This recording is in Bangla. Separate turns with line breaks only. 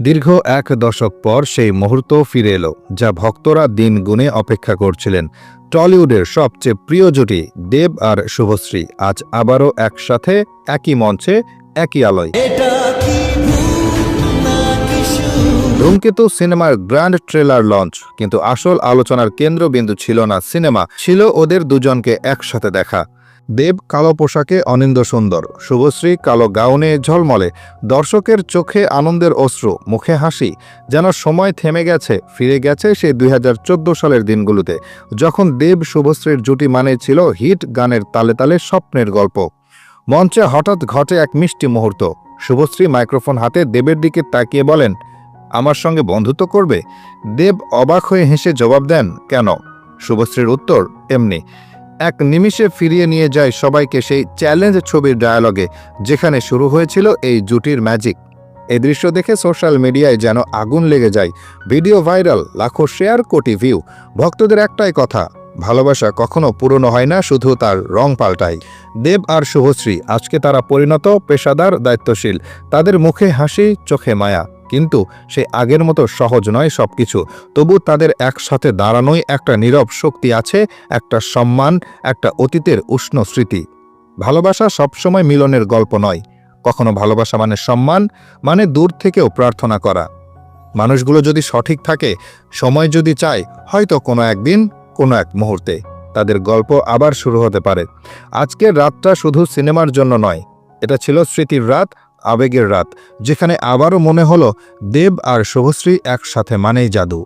দীর্ঘ এক দশক পর সেই মুহূর্ত ফিরে এলো যা ভক্তরা দিন গুণে অপেক্ষা করছিলেন। টলিউডের সবচেয়ে প্রিয় জুটি দেব আর শুভশ্রী আজ আবারও একসাথে একই মঞ্চে একই আলোয়। ধূমকেতু সিনেমার গ্র্যান্ড ট্রেলার লঞ্চ কিন্তু আসল আলোচনার কেন্দ্রবিন্দু ছিল না সিনেমা ছিল ওদের দুজনকে একসাথে দেখা। দেব কালো পোশাকে অনিন্দ সুন্দর, শুভশ্রী কালো গাউনে ঝলমলে, দর্শকের চোখে আনন্দের অশ্রু, মুখে হাসি, যেন সময় থেমে গেছে, ফিরে গেছে সেই দুই সালের দিনগুলোতে, যখন দেব শুভশ্রীর জুটি মানে ছিল হিট গানের তালে তালে স্বপ্নের গল্প। মঞ্চে হঠাৎ ঘটে এক মিষ্টি মুহূর্ত, শুভশ্রী মাইক্রোফোন হাতে দেবের দিকে তাকিয়ে বলেন, আমার সঙ্গে বন্ধুত্ব করবে? দেব অবাক হয়ে হেসে জবাব দেন, কেন? শুভশ্রীর উত্তর, এমনি। এক নিমিষে ফিরিয়ে নিয়ে যায় সবাইকে সেই চ্যালেঞ্জ ছবির ডায়ালগে যেখানে শুরু হয়েছিল এই জুটির ম্যাজিক এই দৃশ্য দেখে সোশ্যাল মিডিয়ায় যেন আগুন লেগে যায়। ভিডিও ভাইরাল লাখো শেয়ার কোটি ভিউ ভক্তদের একটাই কথা, ভালোবাসা কখনো পুরনো হয় না, শুধু তার রং পাল্টায়। দেব আর শুভশ্রী, আজকে তারা পরিণত, পেশাদার, দায়িত্বশীল। তাদের মুখে হাসি, চোখে মায়া। কিন্তু সে আগের মতো সহজ নয় সবকিছু। তবু তাদের একসাথে দাঁড়ানোই একটা নীরব শক্তি আছে, একটা সম্মান, একটা অতীতের উষ্ণ স্মৃতি। ভালোবাসা সবসময় মিলনের গল্প নয়। কখনো ভালোবাসা মানে সম্মান মানে দূর থেকেও প্রার্থনা করা। মানুষগুলো যদি সঠিক থাকে, সময় যদি চায়, হয়তো কোনো একদিন, কোনো এক মুহূর্তে। তাদের গল্প আবার শুরু হতে পারে। আজকের রাতটা শুধু সিনেমার জন্য নয়। এটা ছিল স্মৃতির রাত আবেগের রাত যেখানে আবারও মনে হলো দেব আর শুভশ্রী একসাথে মানেই জাদু।